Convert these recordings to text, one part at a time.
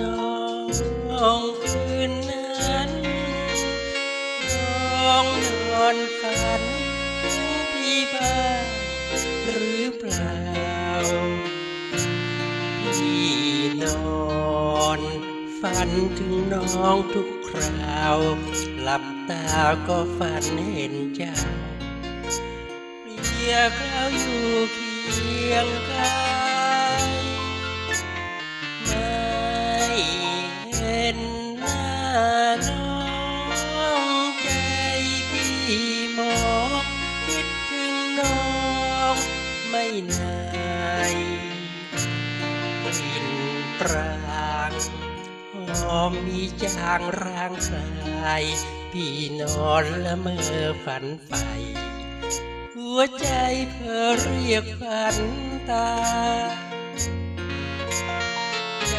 น้องคืนนั้นน้องนอนฝันถึงพี่บ้างหรือเปล่า พี่นอนฝันถึงน้องทุกคราว หลับตาก็ฝันเห็นเจ้าเรียกเราอยู่เคียงกา นายกลิ่นปรางหอมมีจางร่างกายพี่นอนละเมอฝันไป หัวใจเพ้อเรียกฝันตาจ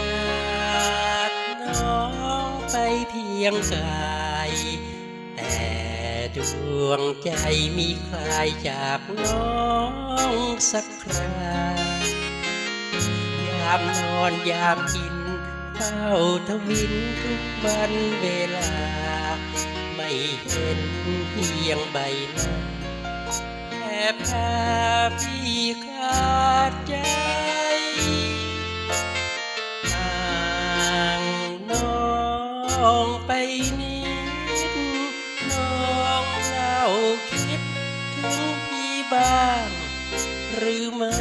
ากน้องไปเพียงกาย ดวงใจมีใครจากน้องสักครายามนอนยามกินเฝ้าทวินทุกวันเวลา ไม่เห็นเพียงใบหน้าแอบพาพี่ขาดใจห่างน้องไปนิ บ้าง หรือไม่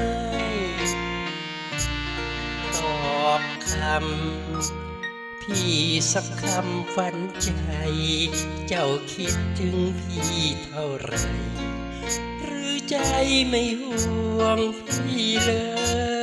ตอบคำ พี่สักคำฝันใจ เจ้าคิดถึงพี่เท่าไร หรือใจไม่ห่วงพี่เลย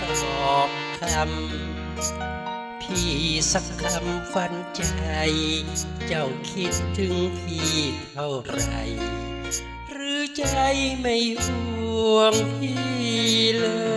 ตอบคำ พี่สักคำฝันใจ เจ้าคิดถึงพี่เท่าไร หรือใจไม่ห่วงพี่เลย